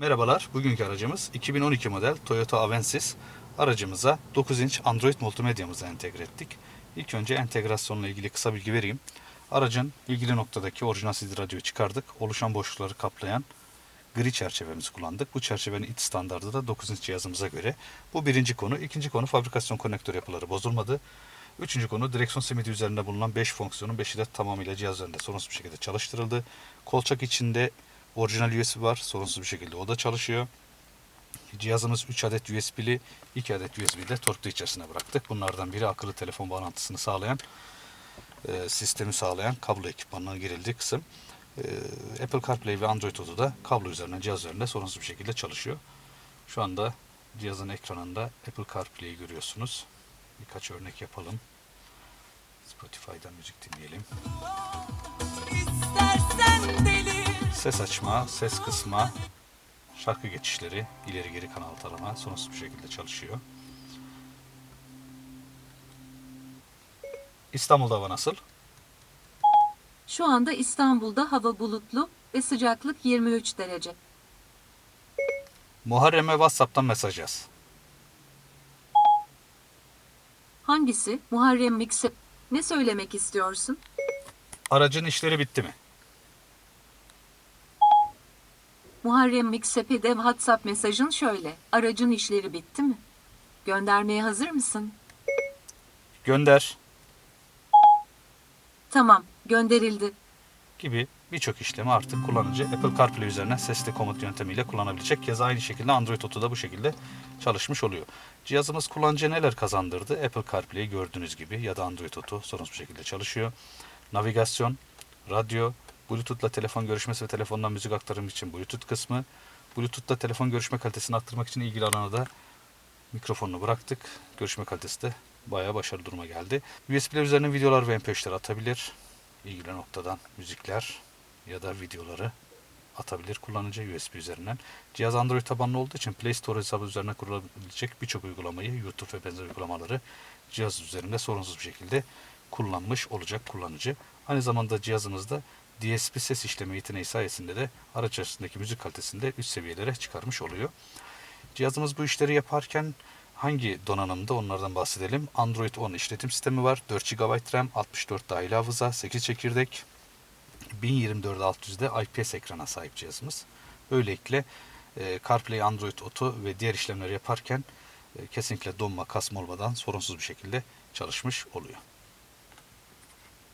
Merhabalar, bugünkü aracımız 2012 model Toyota Avensis. Aracımıza 9 inç Android multimedyamızı entegre ettik. İlk önce entegrasyonla ilgili kısa bilgi vereyim. Aracın ilgili noktadaki orijinal CD radyoyu çıkardık. Oluşan boşlukları kaplayan gri çerçevemizi kullandık. Bu çerçevenin iç standardı da 9 inç cihazımıza göre. Bu birinci konu. İkinci konu fabrikasyon konektör yapıları bozulmadı. Üçüncü konu direksiyon simidi üzerinde bulunan 5 fonksiyonun 5'i de tamamıyla cihaz üzerinde sorunsuz bir şekilde çalıştırıldı. Kolçak içinde orijinal USB var. Sorunsuz bir şekilde o da çalışıyor. Cihazımız 3 adet USB'li, 2 adet USB de torpido içerisine bıraktık. Bunlardan biri akıllı telefon bağlantısını sağlayan, e, sistemi sağlayan kablo ekipmanına girildiği kısım. E, Apple CarPlay ve Android Auto da kablo üzerinden cihaz üzerinde sorunsuz bir şekilde çalışıyor. Şu anda cihazın ekranında Apple CarPlay'i görüyorsunuz. Birkaç örnek yapalım. Spotify'dan müzik dinleyelim. Ses açma, ses kısma, şarkı geçişleri, ileri geri kanal tarama sorunsuz bir şekilde çalışıyor. İstanbul'da hava nasıl? Şu anda İstanbul'da hava bulutlu ve sıcaklık 23 derece. Muharrem'e WhatsApp'tan mesaj yaz. Hangisi? Muharrem Mikse. Ne söylemek istiyorsun? Aracın işleri bitti mi? Muharrem Miksepe'de WhatsApp mesajın şöyle. Aracın işleri bitti mi? Göndermeye hazır mısın? Gönder Tamam, gönderildi. gibi birçok işlemi artık kullanıcı Apple CarPlay üzerinden sesli komut yöntemiyle kullanabilecek. Keza aynı şekilde Android Auto da bu şekilde çalışmış oluyor. Cihazımız kullanıcıya neler kazandırdı? Apple CarPlay gördüğünüz gibi ya da Android Auto sorunsuz bir şekilde çalışıyor. Navigasyon, radyo, Bluetooth'la telefon görüşmesi ve telefondan müzik aktarımı için Bluetooth kısmı, Bluetooth'la telefon görüşme kalitesini arttırmak için ilgili alana da mikrofonunu bıraktık. Görüşme kalitesi de bayağı başarılı duruma geldi. USB'ler üzerine videolar ve MP3'ler atabilir. İlgili noktadan müzikler ya da videoları atabilir kullanıcı USB üzerinden. Cihaz Android tabanlı olduğu için Play Store hesabı üzerine kurulabilecek birçok uygulamayı, YouTube ve benzer uygulamaları cihaz üzerinde sorunsuz bir şekilde kullanmış olacak kullanıcı. Aynı zamanda cihazımızda DSP ses işleme yeteneği sayesinde de araç arasındaki müzik kalitesini de üst seviyelere çıkarmış oluyor. Cihazımız bu işleri yaparken hangi donanımda onlardan bahsedelim. Android 10 işletim sistemi var. 4 GB RAM, 64 dahili hafıza, 8 çekirdek, 1024 600'de IPS ekrana sahip cihazımız. Böylelikle e, CarPlay, Android Auto ve diğer işlemleri yaparken e, kesinlikle donma, kasma olmadan sorunsuz bir şekilde çalışmış oluyor.